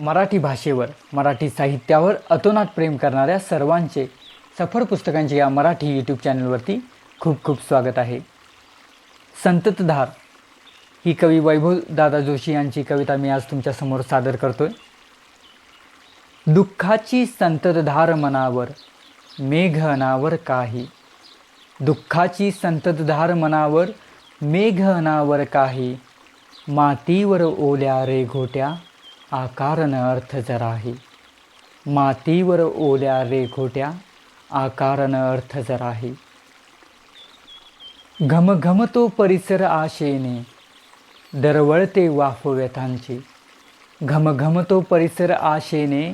मराठी भाषेवर मराठी साहित्यावर अतोनात प्रेम करणाऱ्या सर्वांचे सफर पुस्तकांचे या मराठी यूट्यूब चॅनलवरती खूप खूप स्वागत आहे. संततधार ही कवी वैभव दादा जोशी यांची कविता मी आज तुमच्यासमोर सादर करतो आहे दुःखाची संततधार मनावर मेघ अनावर काही. दुःखाची संततधार मनावर मेघ अनावर काही. मातीवर ओल्या रेघोट्या आकारण अर्थ जराही मातीवर ओल्या रेखोट्या आकारण अर्थ जराही घमघमतो परिसर आशेने दरवळते वाफ व्यथांची घमघमतो परिसर आशेने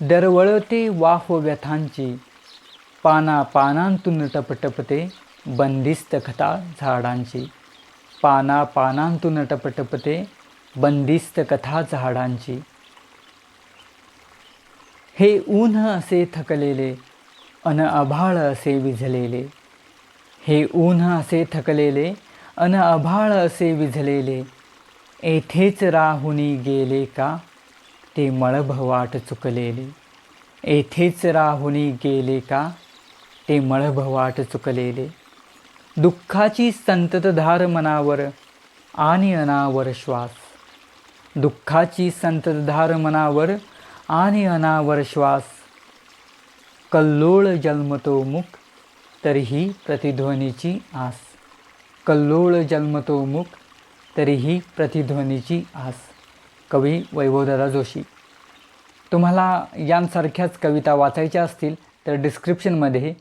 दरवळते वाफ व्यथांची पाना पानांतून टपटपते बंदिस्त कथा झाडांची. पाना पानांतून टपटपते बंदिस्त कथा झाडांची. हे ऊन असे थकलेले अन आभाळ असे विझलेले. हे ऊन असे थकलेले अन आभाळ असे विझलेले. येथेच राहुनी गेले का? ते मळभवाट चुकलेले. येथेच राहुनी गेले का? ते मळभवाट चुकलेले. दुःखाची संततधार मनावर आणि अनावर श्वास. दुःखाची संततधार मनावर आणि अनावर श्वास. कल्लोळ जन्मतो मुख तरीही प्रतिध्वनीची आस. कल्लोळ जन्मतो मुख तरीही प्रतिध्वनीची आस. कवी वैभवदादा जोशी. तुम्हाला यांसारख्याच कविता वाचायच्या असतील तर डिस्क्रिप्शनमध्ये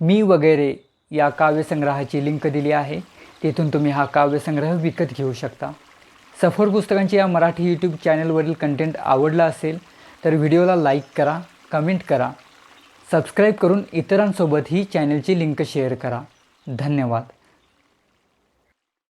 मी वगैरे या काव्यसंग्रहाची लिंक दिली आहे. तिथून तुम्ही हा काव्यसंग्रह विकत घेऊ शकता. सफर पुस्तकांची या मराठी यूट्यूब चॅनलवरील कंटेंट आवडला असेल तर व्हिडिओला लाईक करा कमेंट करा सबस्क्राईब करून इतरांसोबत ही चॅनलची लिंक शेअर करा. धन्यवाद.